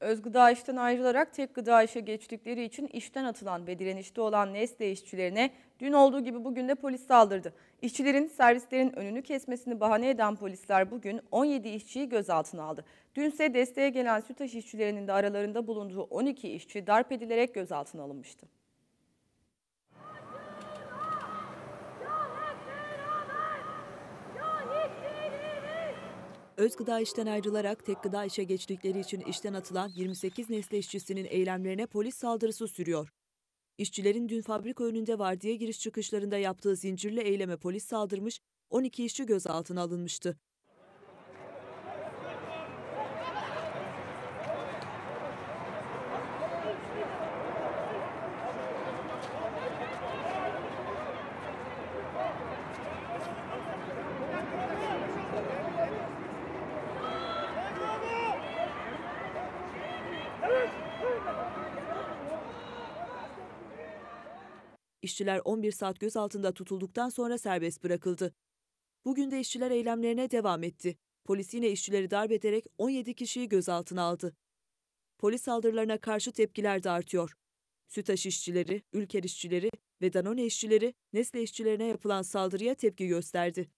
Özgıda işten ayrılarak tek gıda işe geçtikleri için işten atılan ve direnişte olan Nestle işçilerine dün olduğu gibi bugün de polis saldırdı. İşçilerin servislerin önünü kesmesini bahane eden polisler bugün 17 işçiyi gözaltına aldı. Dünse desteğe gelen Sütaş işçilerinin de aralarında bulunduğu 12 işçi darp edilerek gözaltına alınmıştı. Özgıda işten ayrılarak tek gıda işe geçtikleri için işten atılan 28 Nesle işçisinin eylemlerine polis saldırısı sürüyor. İşçilerin dün fabrika önünde vardiya giriş çıkışlarında yaptığı zincirli eyleme polis saldırmış, 12 işçi gözaltına alınmıştı. İşçiler 11 saat gözaltında tutulduktan sonra serbest bırakıldı. Bugün de işçiler eylemlerine devam etti. Polis yine işçileri darp ederek 17 kişiyi gözaltına aldı. Polis saldırılarına karşı tepkiler de artıyor. Sütaş işçileri, Ülker işçileri ve Danone işçileri Nesle işçilerine yapılan saldırıya tepki gösterdi.